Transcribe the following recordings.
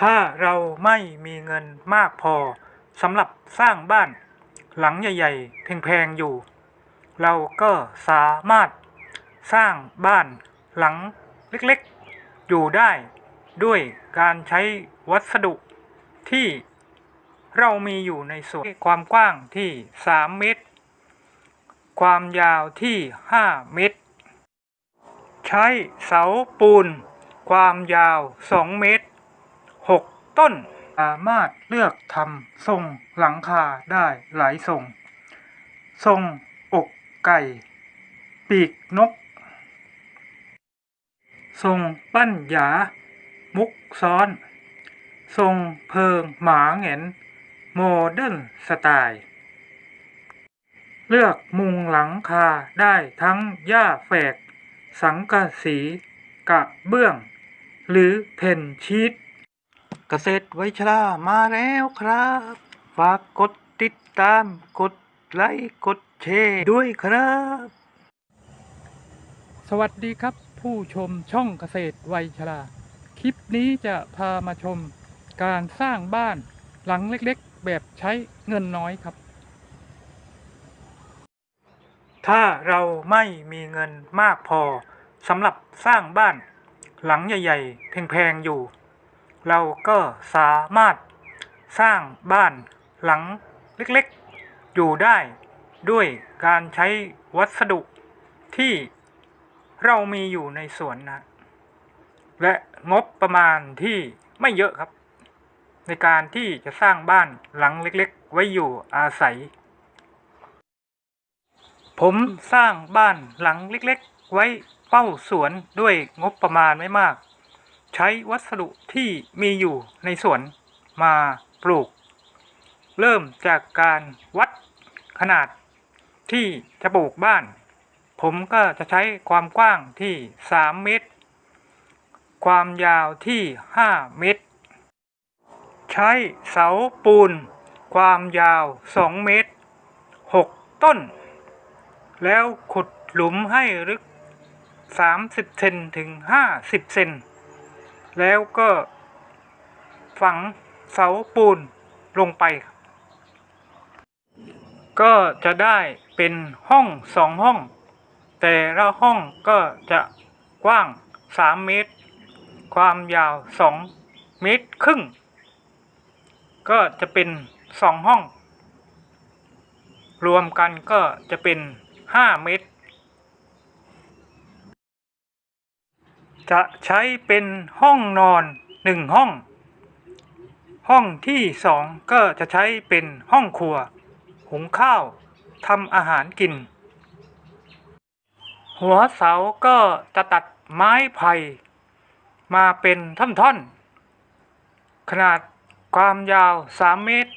ถ้าเราไม่มีเงินมากพอสำหรับสร้างบ้านหลังใหญ่ ๆ แพงๆอยู่ เราก็สามารถสร้างบ้านหลังเล็กๆ อยู่ได้ ด้วยการใช้วัสดุที่เรามีอยู่ในสวนความกว้างที่ 3 เมตร ความยาวที่ 5 เมตร ใช้เสาปูน ความยาว 2 เมตร ต้นสามารถเลือกทำทรงหลังคาได้หลายทรง ทรงอกไก่ ปีกนก ทรงปั้นหยา มุกซ้อน ทรงเพิงหมาเหงนโมเดิร์นสไตล์เลือกมุงหลังคาได้ทั้งหญ้าแฝก สังกะสีกระเบื้อง หรือแผ่นชีต เกษตรไวชรามาแล้วครับ ฝากกดติดตาม กดไลค์ กดแชร์ด้วยครับ สวัสดีครับ ผู้ชมช่องเกษตรไวชรา คลิปนี้จะพามาชมการสร้างบ้านหลังเล็กๆ แบบใช้เงินน้อยครับ ถ้าเราไม่มีเงินมากพอสำหรับสร้างบ้าน หลังใหญ่ ๆ แพง ๆ อยู่ เราก็สามารถสร้างบ้านหลังเล็กๆ อยู่ได้ ด้วยการใช้วัสดุที่เรามีอยู่ในสวนนะ และงบประมาณที่ไม่เยอะครับ ในการที่จะสร้างบ้านหลังเล็กๆ ไว้อยู่อาศัย ผมสร้างบ้านหลังเล็กๆ ไว้เฝ้าสวนด้วยงบประมาณไม่มาก ใช้วัสดุที่มีอยู่ในสวนมาปลูก เริ่มจากการวัดขนาดที่จะปลูกบ้าน ผมก็จะใช้ความกว้างที่ 3 เมตร ความยาวที่ 5 เมตร ใช้เสาปูน ความยาว 2 เมตร 6 ต้น แล้วขุดหลุมให้ลึก 30 เซนถึง 50 เซน แล้วก็ฝังเสาปูนลงไป ก็จะได้เป็นห้องสองห้อง แต่ละห้องก็จะกว้าง3เมตร ความยาว2เมตรครึ่ง ก็จะเป็นสองห้อง รวมกันก็จะเป็น5เมตร จะใช้เป็นห้องนอนหนึ่งห้อง ห้องที่สองก็จะใช้เป็นห้องครัว หุงข้าวทำอาหารกิน หัวเสาก็จะตัดไม้ไผ่มาเป็นท่อนๆ ขนาดความยาว 3 เมตร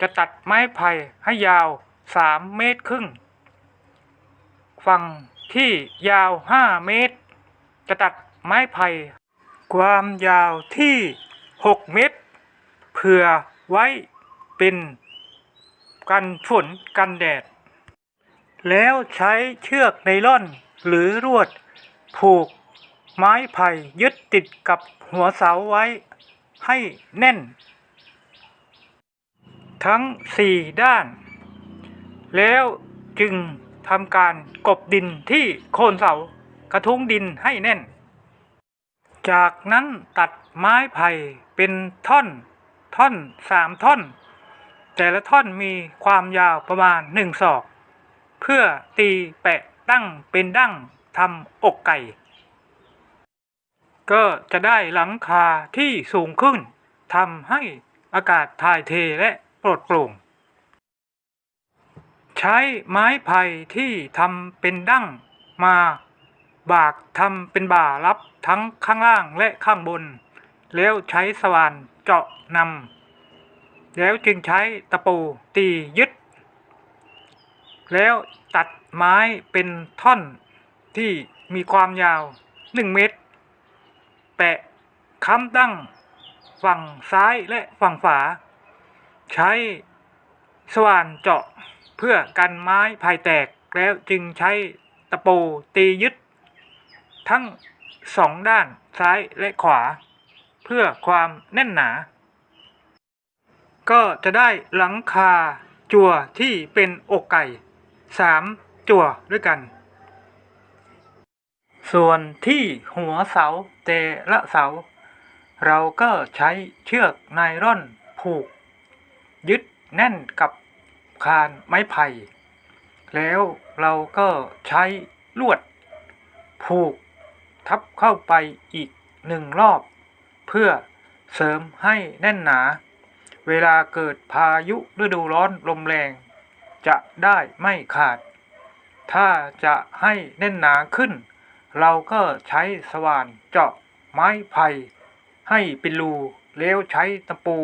จะตัดไม้ไผ่ให้ยาว 3 เมตรครึ่ง ฝั่งที่ยาว 5 เมตร จะตัด ไม้ไผ่ความยาวที่ 6 เมตรเพื่อไว้เป็นกันฝนกันแดด แล้วใช้เชือกไนล่อนหรือรวด ผูกไม้ไผ่ยึดติดกับหัวเสาไว้ให้แน่น ทั้งสี่ด้าน แล้วจึงทำการกบดินที่โคนเสากระทุ้งดินให้แน่น จากนั้นตัดไม้ไผ่เป็นท่อน ท่อนสามท่อน แต่ละท่อนมีความยาวประมาณหนึ่งศอก เพื่อตีแปะตั้งเป็นดั้งทำอกไก่ ก็จะได้หลังคาที่สูงขึ้นทำให้อากาศถ่ายเทและปลดโปร่ง ใช้ไม้ไผ่ที่ทำเป็นดั้งมา บากทำเป็นบ่ารับทั้งข้างล่างและข้างบน แล้วใช้สว่านเจาะนำแล้วจึงใช้ตะปูตียึด แล้วตัดไม้เป็นท่อนที่มีความยาว1เมตร แปะค้ำตั้งฝั่งซ้ายและฝั่งขวาใช้สว่านเจาะเพื่อกันไม้ภายแตกแล้วจึงใช้ตะปูตียึด ทั้งสองด้านซ้ายและขวา เพื่อความแน่นหนา ก็จะได้หลังคาจั่วที่เป็นอกไก่สามจั่วด้วยกัน ส่วนที่หัวเสาแต่ละเสา เราก็ใช้เชือกไนร่อนผูก ยึดแน่นกับคานไม้ไผ่ แล้วเราก็ใช้ลวดผูก ทับเข้าไปอีกหนึ่งรอบ เพื่อเสริมให้แน่นหนา เวลาเกิดพายุฤดูร้อนลมแรง จะได้ไม่ขาด ถ้าจะให้แน่นหนาขึ้น เราก็ใช้สว่านเจาะไม้ไผ่ให้เป็นรูแล้วใช้ตะปู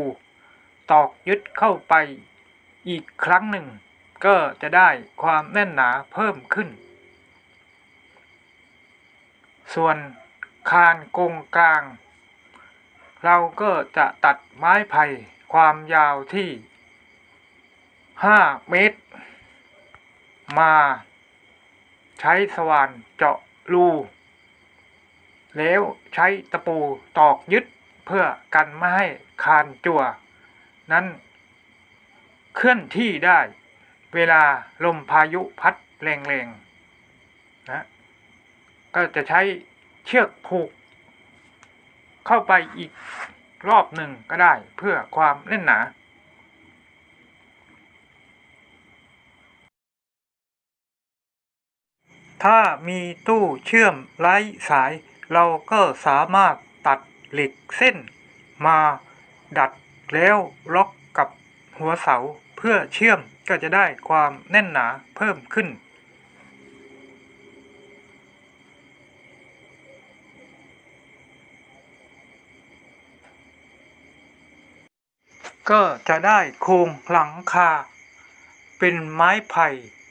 ตอกยึดเข้าไปอีกครั้งหนึ่ง ก็จะได้ความแน่นหนาเพิ่มขึ้น ส่วนคานกงกลาง เราก็จะตัดไม้ไผ่ความยาวที่ 5 เมตร มาใช้สว่านเจาะรูแล้วใช้ตะปูตอกยึดเพื่อกันไม่ให้คานจั่ว นั้นเคลื่อนที่ได้เวลาลมพายุพัดแรงๆนะ ก็จะใช้เชือกผูก เข้าไปอีกรอบหนึ่งก็ได้เพื่อความแน่นหนาถ้ามีตู้เชื่อมไร้สาย เราก็สามารถตัดเหล็กเส้น มาดัดแล้วล็อกกับหัวเสาเพื่อเชื่อมก็จะได้ความแน่นหนาเพิ่มขึ้น ก็จะได้โครงหลังคา เป็นไม้ไผ่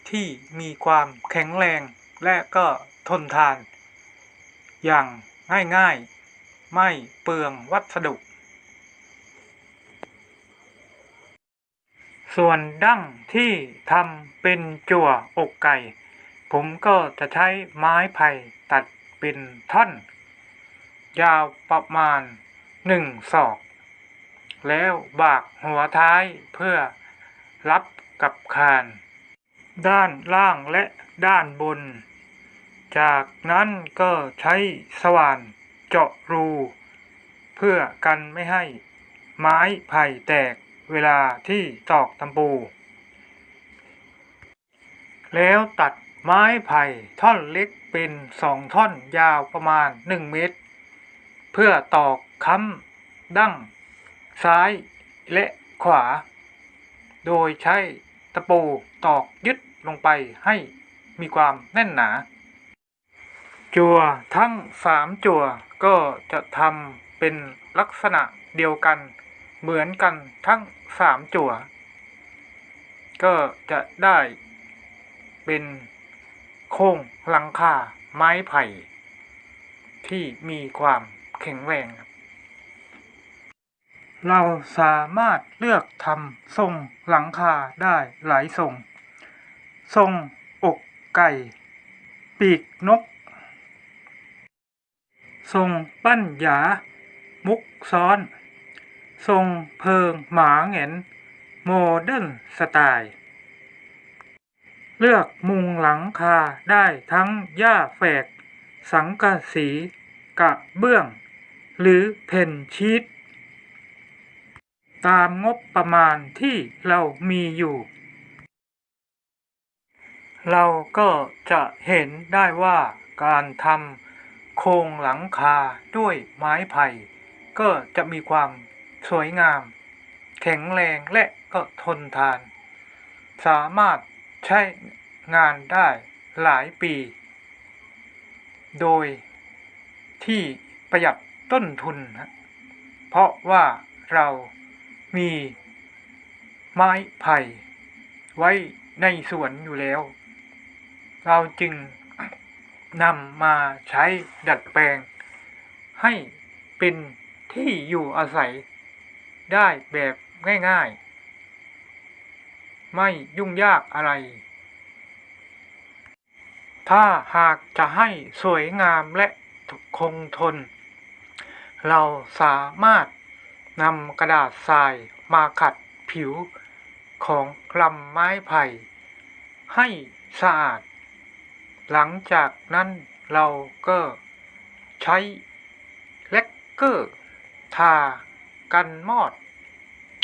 ที่มีความแข็งแรงและก็ทนทาน อย่างง่ายๆ ไม่เปลืองวัสดุ ส่วนดั้งที่ทำเป็นจั่วอกไก่ ผมก็จะใช้ไม้ไผ่ตัดเป็นท่อน ยาวประมาณหนึ่งศอก แล้วบากหัวท้ายเพื่อรับกับคาน ด้านล่างและด้านบน จากนั้นก็ใช้สว่านเจาะรู เพื่อกันไม่ให้ไม้ไผ่แตกเวลาที่ตอกตำปู แล้วตัดไม้ไผ่ท่อนเล็กเป็นสองท่อนยาวประมาณหนึ่งเมตร เพื่อตอกค้ำดั้ง ซ้ายและขวา โดยใช้ตะปูตอกยึดลงไปให้มีความแน่นหนา จั่วทั้งสามจั่วก็จะทำเป็นลักษณะเดียวกัน เหมือนกันทั้งสามจั่ว ก็จะได้เป็นโครงหลังคาไม้ไผ่ ที่มีความแข็งแรงครับ เราสามารถเลือกทำทรงหลังคาได้หลายทรง ทรงอกไก่ ปีกนก ทรงปั้นหยา มุกซ้อน ทรงเพิงหมาเหงนโมเดิร์นสไตล์เลือกมุงหลังคาได้ทั้งหญ้าแฝก สังกะสี กระเบื้อง หรือแผ่นชีต ตามงบประมาณที่เรามีอยู่ เราก็จะเห็นได้ว่าการทำโครงหลังคาด้วยไม้ไผ่ ก็จะมีความสวยงาม แข็งแรงและก็ทนทาน สามารถใช้งานได้หลายปี โดยที่ประหยัดต้นทุน เพราะว่าเรา มีไม้ไผ่ไว้ในสวนอยู่แล้ว เราจึงนำมาใช้ดัดแปลง ให้เป็นที่อยู่อาศัย ได้แบบง่ายๆ ไม่ยุ่งยากอะไร ถ้าหากจะให้สวยงามและคงทน เราสามารถ นำกระดาษทรายมาขัดผิวของลำไม้ไผ่ ให้สะอาด หลังจากนั้นเราก็ใช้แล็กเกอร์ทากันมอด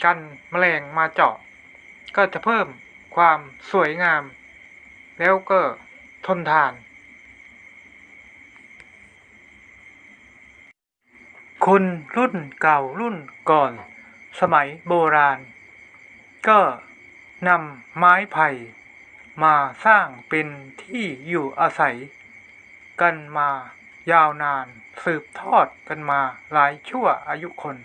กันแมลงมาเจาะ ก็จะเพิ่มความสวยงาม แล้วก็ทนทาน คนรุ่นเก่ารุ่นก่อน สมัยโบราณ ก็นำไม้ไผ่มาสร้างเป็นที่อยู่อาศัย กันมายาวนานสืบทอดกันมาหลายชั่วอายุคน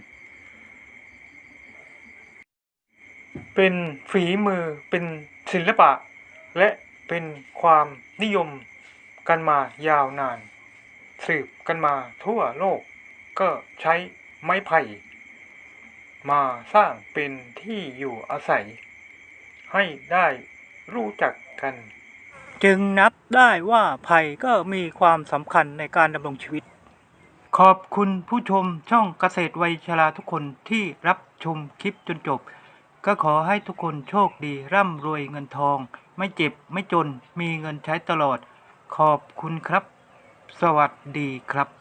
เป็นฝีมือเป็นศิลปะ และเป็นความนิยมกันมายาวนาน สืบกันมาทั่วโลก ก็ใช้ไม้ไผ่มาสร้างเป็นที่อยู่อาศัย ให้ได้รู้จักกัน จึงนับได้ว่าไผ่ก็มีความสำคัญในการดำรงชีวิต ขอบคุณผู้ชมช่องเกษตรวัยชราทุกคนที่รับชมคลิปจนจบ ก็ขอให้ทุกคนโชคดีร่ำรวยเงินทอง ไม่เจ็บไม่จนมีเงินใช้ตลอด ขอบคุณครับ สวัสดีครับ